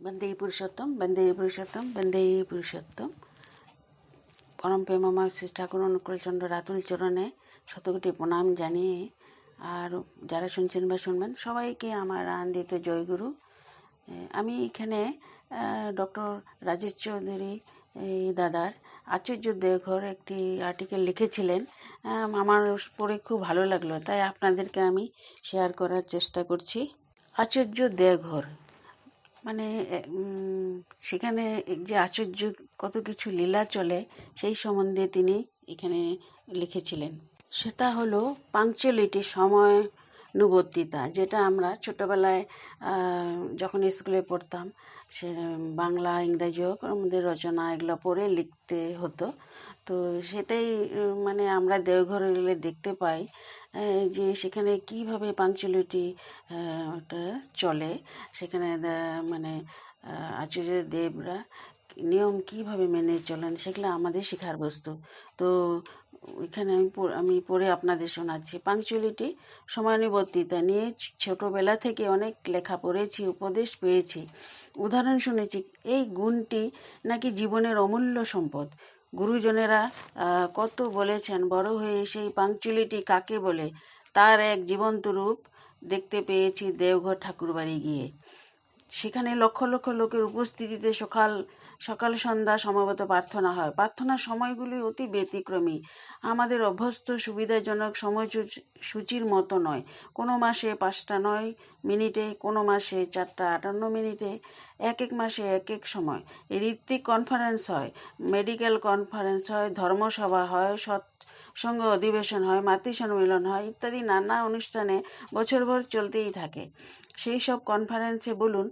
বন্দে পুরুষোত্তম বন্দে পুরুষোত্তম বন্দে পুরুষোত্তম। পরম প্রেমময় শ্রী ঠাকুর অনুকূলচন্দ্র রাতুল চরণে শতকোটি প্রণাম জানিয়ে আর যারা শুনছেন বা শুনবেন, সবাইকে আমার আনন্দিত জয়গুরু। আমি এখানে ডক্টর রাজেশ চৌধুরী দাদার আচার্য দেওঘর একটি আর্টিকেল লিখেছিলেন। আমার পড়ে খুব ভালো লাগল, তাই আপনাদেরকে আমি শেয়ার করার চেষ্টা করছি। আচার্য দেওঘর। মানে সেখানে যে আশ্চর্য কত কিছু লীলা চলে, সেই সম্বন্ধে তিনি এখানে লিখেছিলেন। সেটা হলো পাংচুয়ালিটি সময় অনুবর্তিতা যেটা আমরা ছোটবেলায় যখন স্কুলে পড়তাম, সে, বাংলা, ইংরাজি হোক, আমাদের রচনা এগুলো পড়ে লিখতে হতো। তো সেটাই মানে আমরা দেওঘরে গেলে দেখতে পাই যে সেখানে কীভাবে পাংচুয়ালিটি চলে, সেখানে মানে আচার্য দেবরা নিয়ম কীভাবে মেনে চলেন, সেগুলো আমাদের শেখার বস্তু। তো এখানে আমি আমি পড়ে আপনাদের শোনাচ্ছি। পাংচুয়ালিটি সময়ানুবর্তিতা নিয়ে ছোটবেলা থেকে অনেক লেখা পড়েছি, উপদেশ পেয়েছি। উদাহরণ শুনেছি, এই গুণটি নাকি জীবনের অমূল্য সম্পদ? গুরুজনেরা কত বলেছেন, বড় হয়ে সেই পাঞ্চুলিটি কাকে বলে? তার এক জীবন্ত রূপ দেখতে পেয়েছি দেওঘর ঠাকুরবাড়ি গিয়ে। সেখানে লক্ষ লক্ষ লোকের উপস্থিতিতে সকাল সকাল সন্ধ্যা সমবেত প্রার্থনা হয়। প্রার্থনার সময়গুলি অতি ব্যতিক্রমী। আমাদের অভ্যস্ত সুবিধাজনক সময়সূচি সূচির মতো নয়। কোনো মাসে পাঁচটা নয় মিনিটে, কোনো মাসে চারটা আটান্ন মিনিটে, এক এক মাসে এক এক সময়। ঋত্বিক কনফারেন্স হয় মেডিকেল কনফারেন্স হয়, ধর্মসভা হয়, সৎ সঙ্গ অধিবেশন হয় মাতৃ সম্মেলন হয়, ইত্যাদি নানা অনুষ্ঠানে বছরভর চলতেই থাকে। সেই সব কনফারেন্সে বলুন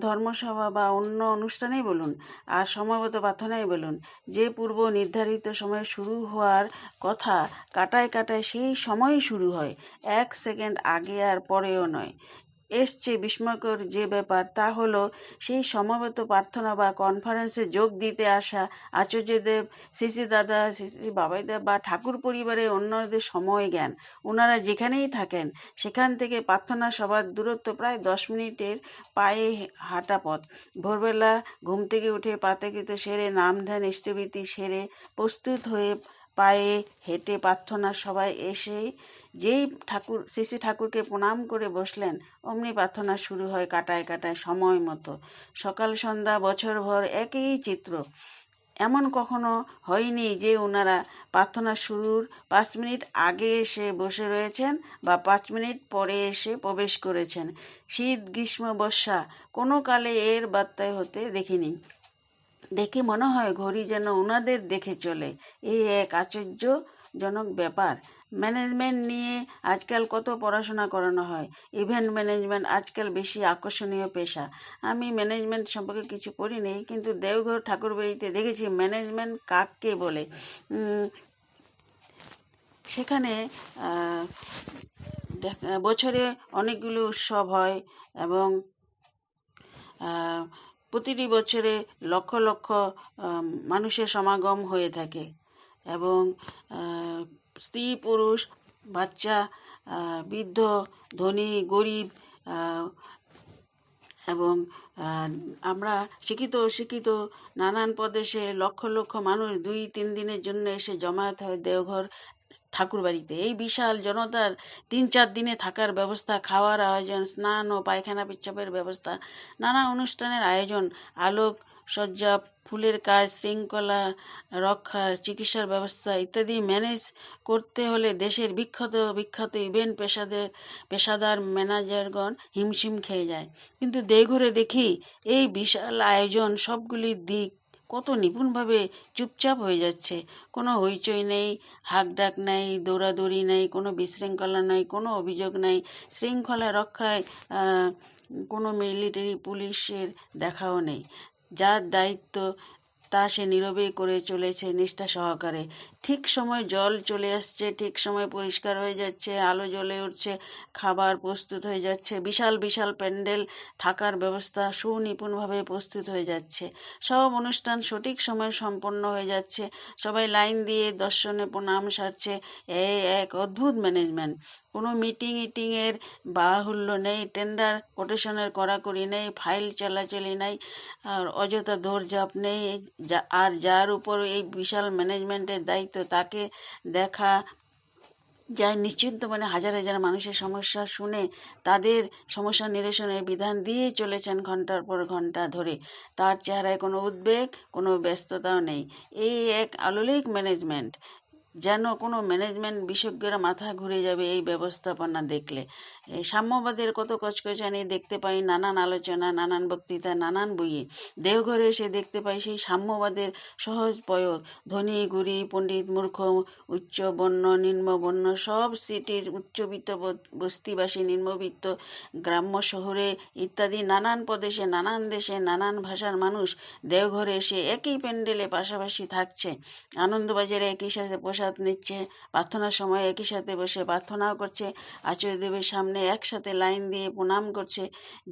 ধর্মসভা বা অন্য অনুষ্ঠানেই বলুন, আর সমাগত প্রার্থনাই বলুন, যে পূর্ব নির্ধারিত সময় শুরু হওয়ার কথা কাটায় কাটায় সেই সময়ই শুরু হয়, এক সেকেন্ড আগে আর পরেও নয়। এসছে বিস্ময়কর যে ব্যাপার, তা হলো সেই সমবেত প্রার্থনা বা কনফারেন্সে যোগ দিতে আসা আচার্যদেব শ্রী দাদা শ্রী বাবাইদেব বা ঠাকুর পরিবারের অন্যদের সময় জ্ঞান। ওনারা যেখানেই থাকেন, সেখান থেকে প্রার্থনা সভার দূরত্ব প্রায় দশ মিনিটের পায়ে হাঁটা পথ। ভোরবেলা ঘুম থেকে উঠে পাতাকৃত সেরে, নাম ধ্যান ইষ্টভীতি সেরে প্রস্তুত হয়ে পায়ে হেঁটে প্রার্থনা সবাই এসে যেই ঠাকুর, শ্রী ঠাকুরকে প্রণাম করে বসলেন, অমনি প্রার্থনা শুরু হয় কাটায় কাটায় সময় মতো। সকাল, সন্ধ্যা বছরভর একই চিত্র। এমন কখনো হয়নি যে ওনারা প্রার্থনা শুরুর পাঁচ মিনিট আগে এসে বসে রয়েছেন বা পাঁচ মিনিট পরে এসে প্রবেশ করেছেন। শীত, গ্রীষ্ম, বর্ষা কোনো কালে এর বার্তায় হতে দেখিনি। দেখে মনে হয় ঘড়ি যেন ওনাদের দেখে চলে। এই এক আশ্চর্যজনক ব্যাপার। ম্যানেজমেন্ট নিয়ে আজকাল কত পড়াশোনা করানো হয়। ইভেন্ট ম্যানেজমেন্ট আজকাল বেশি আকর্ষণীয় পেশা। আমি ম্যানেজমেন্ট সম্পর্কে কিছু পড়ি নেই, কিন্তু দেওঘর ঠাকুরবাড়িতে দেখেছি ম্যানেজমেন্ট কাককে বলে। সেখানে বছরে অনেকগুলো উৎসব হয় এবং প্রতিটি বছরে লক্ষ লক্ষ মানুষের সমাগম হয়ে থাকে এবং স্ত্রী, পুরুষ, বাচ্চা বৃদ্ধ, ধনী, গরিব এবং আমরা শিক্ষিত, অশিক্ষিত, নানান প্রদেশে লক্ষ লক্ষ মানুষ দুই তিন দিনের জন্য এসে জমায়েত হয় দেওঘর ঠাকুরবাড়িতে। এই বিশাল জনতার তিন চার দিনে থাকার ব্যবস্থা, খাওয়ার আয়োজন, স্নান ও পায়খানা পেচ্ছাপের ব্যবস্থা, নানা অনুষ্ঠানের আয়োজন, আলোক সজ্জা, ফুলের কাজ, শৃঙ্খলা রক্ষা, চিকিৎসার ব্যবস্থা ইত্যাদি ম্যানেজ করতে হলে দেশের বিখ্যাত বিখ্যাত ইভেন্ট পেশাদের, পেশাদার ম্যানেজারগণ হিমশিম খেয়ে যায়। কিন্তু দেঘুরে দেখি, এই বিশাল আয়োজন সবগুলির দিক কত নিপুণভাবে চুপচাপ হয়ে যাচ্ছে। কোনো হইচই নেই হাক ডাক নাই, দৌড়াদৌড়ি নেই, কোনো বিশৃঙ্খলা নাই, কোনো অভিযোগ নাই। শৃঙ্খলা রক্ষায় কোনো মিলিটারি পুলিশের দেখাও নেই। যার দায়িত্ব তা সে নীরবে করে চলেছে নিষ্ঠা সহকারে। ঠিক সময় জল চলে আসছে, ঠিক সময় পরিষ্কার হয়ে যাচ্ছে, আলো জ্বলে উঠছে, খাবার প্রস্তুত হয়ে যাচ্ছে, বিশাল বিশাল প্যান্ডেল থাকার ব্যবস্থা সুনিপুণভাবে প্রস্তুত হয়ে যাচ্ছে। সব অনুষ্ঠান সঠিক সময়ে সম্পন্ন হয়ে যাচ্ছে। সবাই লাইন দিয়ে দর্শনে প্রণাম সারছে। এই এক অদ্ভুত ম্যানেজমেন্ট। কোনো মিটিং, ইটিংয়ের বাহুল্য নেই, টেন্ডার, কোটেশনের কড়াকড়ি নেই, ফাইল চালাচালি নেই, আর অযথা দৌড়ঝাঁপ নেই। আর যার উপর এই বিশাল ম্যানেজমেন্টের দায়িত্ব তাকে দেখা যায় নিশ্চিন্ত মানে হাজার হাজার মানুষের সমস্যা শুনে তাদের সমস্যা নিরসনের বিধান দিয়ে চলেছেন ঘণ্টার পর ঘণ্টা ধরে। তার চেহারায় কোনো উদ্বেগ, কোনো ব্যস্ততাও নেই। এই এক আলোলিক ম্যানেজমেন্ট যেন কোনো ম্যানেজমেন্ট বিশেষজ্ঞরা মাথা ঘুরে যাবে এই ব্যবস্থাপনা দেখলে। সাম্যবাদের কত কচকচানি দেখতে পাই, নানান আলোচনা, নানান বক্তৃতা, নানান বইয়ে। দেওঘরে এসে দেখতে পাই সেই সাম্যবাদের সহজ প্রয়োগ ধনী, গুরি, পণ্ডিত, মূর্খ, উচ্চ বর্ণ, নিম্ন বর্ণ, সব সিটির উচ্চবিত্ত বস্তিবাসী, নিম্নবিত্ত গ্রাম্য শহরে ইত্যাদি নানান প্রদেশে, নানান দেশে, নানান ভাষার মানুষ দেওঘরে এসে একই প্যান্ডেলে পাশাপাশি থাকছে। আনন্দবাজারে একই সাথে প্রসাদ নিচ্ছে প্রার্থনার সময় একই সাথে বসে প্রার্থনাও করছে। আচার্যদেবের সামনে একসাথে লাইন দিয়ে প্রণাম করছে।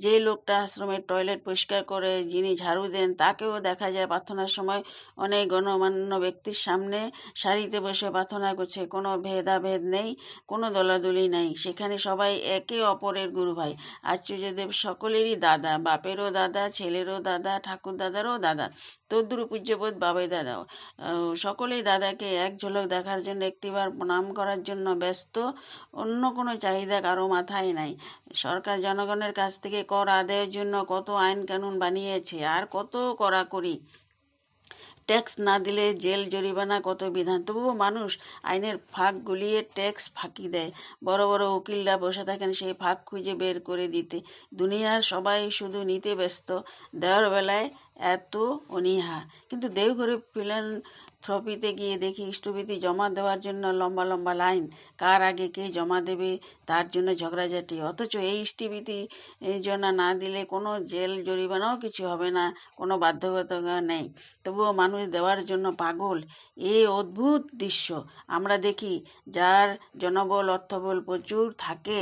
যে লোকটা আশ্রমের টয়লেট পরিষ্কার করে যিনি ঝাড়ু দেন, তাকেও দেখা যায় প্রার্থনার সময় অনেক গণমান্য ব্যক্তির সামনে সারিতে বসে প্রার্থনা করছে। কোনো ভেদাভেদ নেই, কোনো দলাদলি নেই। সেখানে সবাই একে অপরের গুরু ভাই। আচার্যদেব সকলেরই দাদা, বাপেরও দাদা, ছেলেরও দাদা ঠাকুর দাদারও দাদা তদ্রু পূজ্যবোধ বাবাই দাদাও সকলেই দাদাকে এক ঝলক দেখার জন্য, একটিবার প্রণাম করার জন্য ব্যস্ত, অন্য কোনো চাহিদা কারও মাথায় নাই। সরকার জনগণের কাছ থেকে কর আদায়ের জন্য কত আইন কানুন বানিয়েছে আর কত কড়াকড়ি। ট্যাক্স না দিলে জেল, জরিমানা কত বিধান? তবুও মানুষ আইনের ফাঁক গুলিয়ে ট্যাক্স ফাঁকি দেয়। বড় বড় উকিলরা বসে থাকেন সেই ফাঁক খুঁজে বের করে দিতে। দুনিয়ার সবাই শুধু নিতে ব্যস্ত। দেওয়ার বেলায় এত অনীহা। কিন্তু দেওঘরে ফিলেন থ্রপিতে গিয়ে দেখি স্থবিতি জমা দেওয়ার জন্য লম্বা লম্বা লাইন। কার আগে কে জমা দেবে, তার জন্য ঝগড়াঝাটি। অথচ এই স্থবিতি জন্য না দিলে কোনো জেল জরিমানাও কিছু হবে না, কোনো বাধ্যবাধকতা নেই। তবুও মানুষ দেওয়ার জন্য পাগল। এই অদ্ভুত দৃশ্য। আমরা দেখি যার জনবল, অর্থবল প্রচুর থাকে।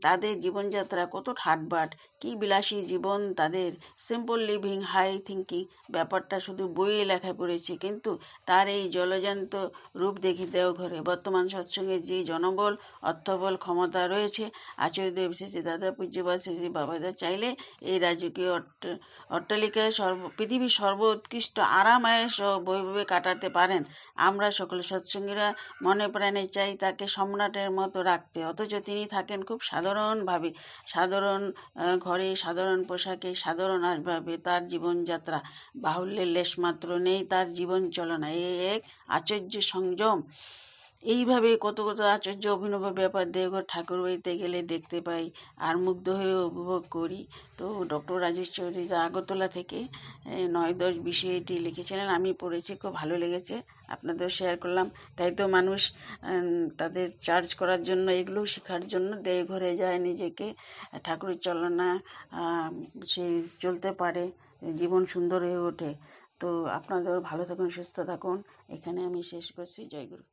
তাদের জীবনযাত্রা কত ঠাটবাট। কি বিলাসী জীবন তাদের? সিম্পল লিভিং হাই থিঙ্কিং ব্যাপারটা শুধু বইয়ে লেখা পড়েছে কিন্তু তার এই জলজান্ত রূপ দেখি দেওঘরে বর্তমান সৎসঙ্গে যে জনবল অর্থবল ক্ষমতা রয়েছে আচার্যদেব শেষে দাদা পূজ্যবাদ শেষে বাবাদা চাইলে এই রাজকীয় অট্ট অট্টালিকায় সর্ব পৃথিবীর সর্বোৎকৃষ্ট আরাম আয়েস ও বৈভবে কাটাতে পারেন। আমরা সকলে সৎসঙ্গীরা মনে প্রাণে চাই তাকে সম্রাটের মতো রাখতে। অথচ তিনি থাকেন খুব সাধারণভাবে। সাধারণ আহ, ঘরে সাধারণ পোশাকে সাধারণ আসবাবে তার জীবনযাত্রা। বাহুল্যের লেশমাত্র নেই, তার জীবন চলনা এ এক আশ্চর্য সংযম। এইভাবে কত কত আশ্চর্য অভিনব ব্যাপার দেওঘর ঠাকুর বাড়িতে গেলে দেখতে পাই আর মুগ্ধ হয়ে উপভোগ করি। তো ডক্টর রাজেশ চৌধুরী আগরতলা থেকে নয় দশ বিশে এটি লিখেছিলেন। আমি পড়েছি, খুব ভালো লেগেছে। আপনাদের শেয়ার করলাম। তাই তো মানুষ তাদের চার্জ করার জন্য এগুলোও শেখার জন্য দেওঘরে যায় নিজেকে। ঠাকুরের চলনা সে চলতে পারে, জীবন সুন্দর হয়ে ওঠে। তো আপনাদের ভালো থাকুন, সুস্থ থাকুন। এখানে আমি শেষ করছি। জয় গুরু।